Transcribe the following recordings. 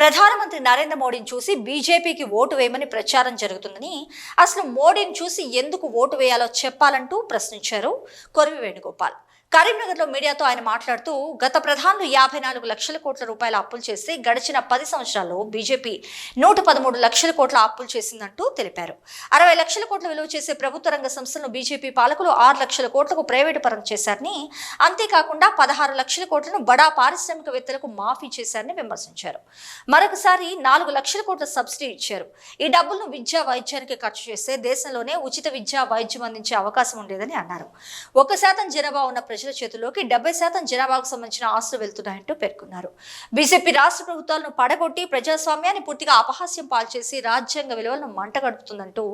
ప్రధానమంత్రి నరేంద్ర మోడీని చూసి బీజేపీకి ఓటు వేయమని ప్రచారం జరుగుతుందని అసలు మోడీని చూసి ఎందుకు ఓటు వేయాలో చెప్పాలంటూ ప్రశ్నించారు కొరివి వేణుగోపాల్. కరీంనగర్లో మీడియాతో ఆయన మాట్లాడుతూ గత ప్రధానులు యాభై నాలుగు లక్షల కోట్ల రూపాయల అప్పులు చేసి గడిచిన పది సంవత్సరాల్లో బీజేపీ నూట పదమూడు లక్షల కోట్ల అప్పులు చేసిందంటూ తెలిపారు. అరవై లక్షల కోట్ల విలువ చేసే ప్రభుత్వ రంగ సంస్థలను బీజేపీ పాలకులు ఆరు లక్షల కోట్లకు ప్రైవేటు పరం చేశారని అంతేకాకుండా పదహారు లక్షల కోట్లను బడా పారిశ్రామికవేత్తలకు మాఫీ చేశారని విమర్శించారు. మరొకసారి నాలుగు లక్షల కోట్ల సబ్సిడీ ఇచ్చారు. ఈ డబ్బులను విద్యా వైద్యానికి ఖర్చు చేస్తే దేశంలోనే ఉచిత విద్యా వైద్యం అందించే అవకాశం ఉండేదని అన్నారు. ఒక శాతం జనాభా ఉన్న ప్రజల చేతుల్లోకి డెబ్బై శాతం జనాభాకు సంబంధించిన ఆస్తులు వెళ్తున్నాయంటూ పేర్కొన్నారు. బీజేపీ రాష్ట్ర ప్రభుత్వాలను పడగొట్టి ప్రజాస్వామ్యాన్ని పూర్తిగా అపహాస్యం పాల్చేసి రాజ్యాంగ విలువలను మంటగడుపుతుందంటూ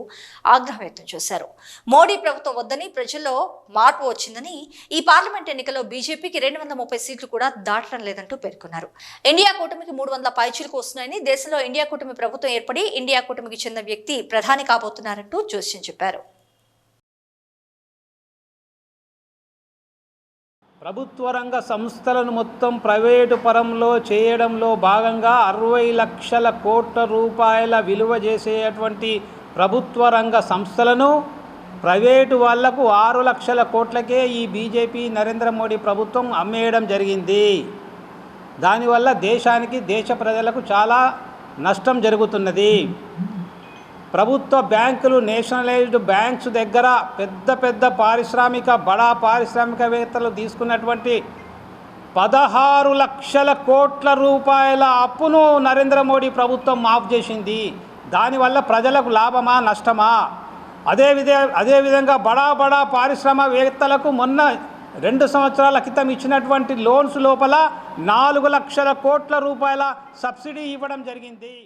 ఆగ్రహం వ్యక్తం చేశారు. మోడీ ప్రభుత్వం వద్దని ప్రజల్లో మార్పు వచ్చిందని ఈ పార్లమెంట్ ఎన్నికల్లో బీజేపీకి రెండు వందల ముప్పై సీట్లు కూడా దాటడం లేదంటూ పేర్కొన్నారు. ఇండియా కూటమికి మూడు వందల పైచీలకు వస్తున్నాయని దేశంలో ఇండియా కూటమి ప్రభుత్వం ఏర్పడి ఇండియా కూటమికి చెందిన వ్యక్తి ప్రధాని కాబోతున్నారంటూ జోస్యం చెప్పారు. ప్రభుత్వ రంగ సంస్థలను మొత్తం ప్రైవేటు పరంలో చేయడంలో భాగంగా అరవై లక్షల కోట్ల రూపాయల విలువ చేసేటువంటి ప్రభుత్వ రంగ సంస్థలను ప్రైవేటు వాళ్ళకు ఆరు లక్షల కోట్లకే ఈ బీజేపీ నరేంద్ర మోడీ ప్రభుత్వం అమ్మేయడం జరిగింది. దానివల్ల దేశానికి దేశ ప్రజలకు చాలా నష్టం జరుగుతున్నది. ప్రభుత్వ బ్యాంకులు నేషనలైజ్డ్ బ్యాంక్స్ దగ్గర పెద్ద పెద్ద పారిశ్రామిక బడా పారిశ్రామికవేత్తలు తీసుకున్నటువంటి పదహారు లక్షల కోట్ల రూపాయల అప్పును నరేంద్ర మోడీ ప్రభుత్వం మాఫ్ చేసింది. దానివల్ల ప్రజలకు లాభమా నష్టమా? అదే విధ అదేవిధంగా బడా బడా పారిశ్రామికవేత్తలకు మొన్న రెండు సంవత్సరాల క్రితం ఇచ్చినటువంటి లోన్స్ లోపల నాలుగు లక్షల కోట్ల రూపాయల సబ్సిడీ ఇవ్వడం జరిగింది.